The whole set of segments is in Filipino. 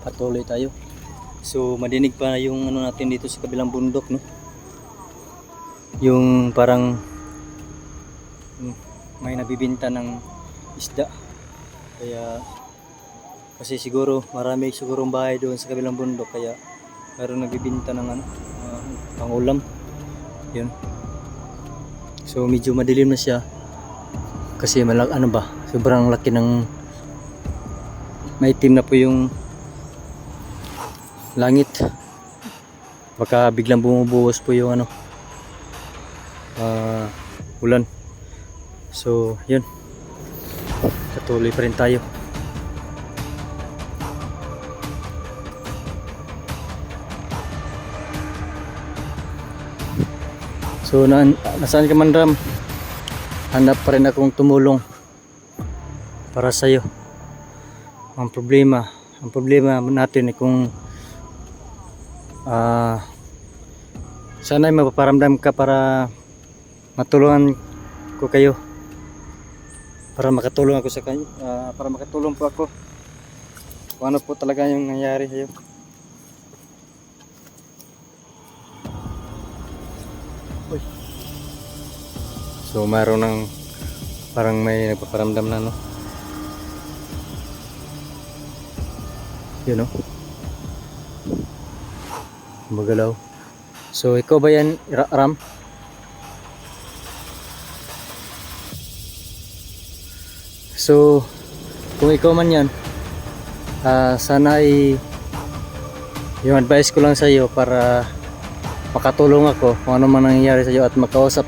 patuloy tayo. So madinig pa yung ano natin dito sa kabilang bundok no. Yung parang hmm, may nabibinta ng isda. Kaya kasi siguro marami siguro bahay doon sa kabilang bundok kaya meron nagbibinta ng ano ah, pangulam. Yun. So medyo madilim na siya kasi malak ano ba sobrang laki ng maitim na po yung langit. Baka biglang bumubuhos po yung ano ah, ulan. So yun. Patuloy pa rin tayo. So na, nasaan ka man Ram? Hanap pa rin akong tumulong para sa'yo. Ang problema ang problema natin ay kung ah sana ay mapaparamdam ka para matulungan ko kayo. Para makatulong ako sa kanyo ah, para makatulong po ako. Kung ano po talaga yung nangyari sa'yo. So mayroon ng parang may nagpaparamdam na no? Yun no magalaw so ikaw ba yan Ra- Ram? So kung ikaw man yan ah, sana ay yung advice ko lang sa iyo para makatulong ako kung ano man nangyayari sa iyo at makausap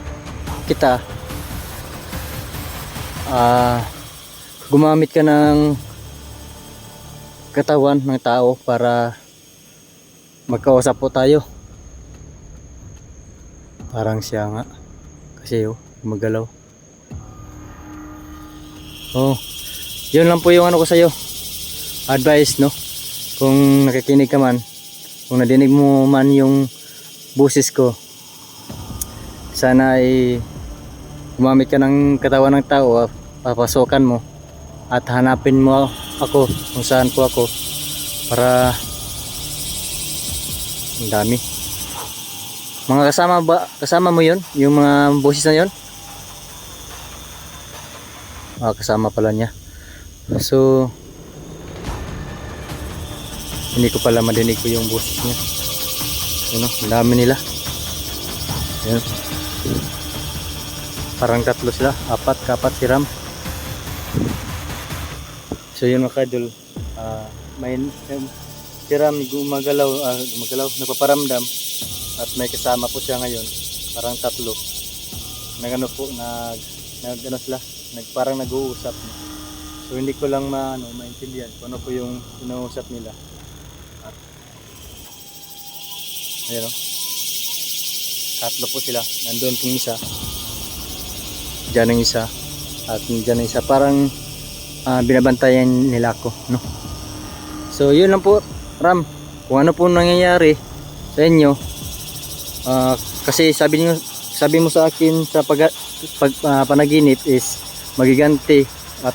kita ah gumamit ka ng katawan ng tao para magkausap po tayo. Parang siya nga. Kasi oh gumagalaw. Oh yun lang po yung ano ko sa'yo. Advice no? Kung nakikinig ka man kung nadinig mo man yung busis ko sana ay gumamit ka ng katawan ng tao ah, papasokan mo at hanapin mo ako kung saan po ako para ang dami. Mga kasama ba kasama mo yun? Yung mga boses na yun? Ah, kasama pala niya. So hindi ko pala madinig ko yung boses niya. Yun o, ang dami nila. Yun parang tatlo sila. Apat kapat si Ram. So yun mga kadol ah, may Ram gumagalaw ah, gumagalaw nagpaparamdam. At may kasama po siya ngayon parang tatlo. Nagano po nag nag ano sila nag parang nag-uusap so hindi ko lang maano maintindihan kung ano po yung inuusap nila. At ayun o tatlo po sila. Nandun pong isa. Dyan ang isa. At dyan ang isa. Parang ah, binabantayan nila ako no? So yun lang po Ram kung ano po nangyayari sa inyo ah, kasi sabi niyo sabi mo sa akin sa pag, pag ah, panaginip is magiganti at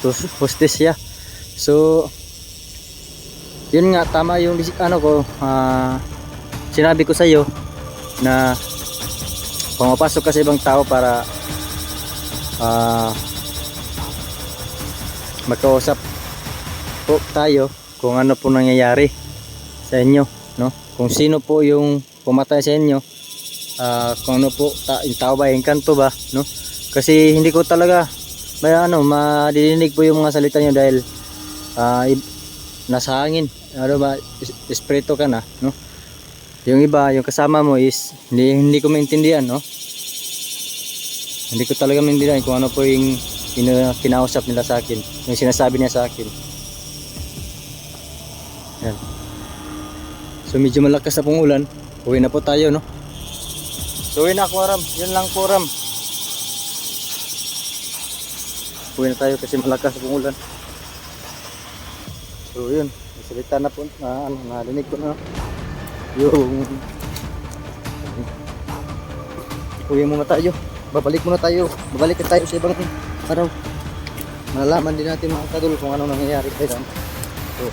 siya so yun nga tama yung ano ko ah, sinabi ko sa iyo na pumapasok ka sa ibang tao para ah magkausap po tayo kung ano po nangyayari sa inyo no? Kung sino po yung pumatay sa inyo ah, kung ano po ta yung tao ba yung kanto ba no? Kasi hindi ko talaga may ano madidinig po yung mga salita niyo dahil ah, i- nasa hangin. Ano ba es- espiritu ka na no? Yung iba yung kasama mo is hindi hindi ko maintindihan no? Hindi ko talaga maintindihan kung ano po yung ina- kinausap nila sa akin yung sinasabi niya sa akin. Yan so medyo malakas na pong ulan. Uwi na po tayo no? So uwi na ako Ram yun lang po Ram uwi na tayo kasi malakas na pong ulan. So yun. Nasalita na po na ano narinig ko na yung uwi muna tayo. Babalik muna tayo. Babalik tayo sa ibang araw. Malalaman din natin mga kadul kung ano nangyayari kay Ram so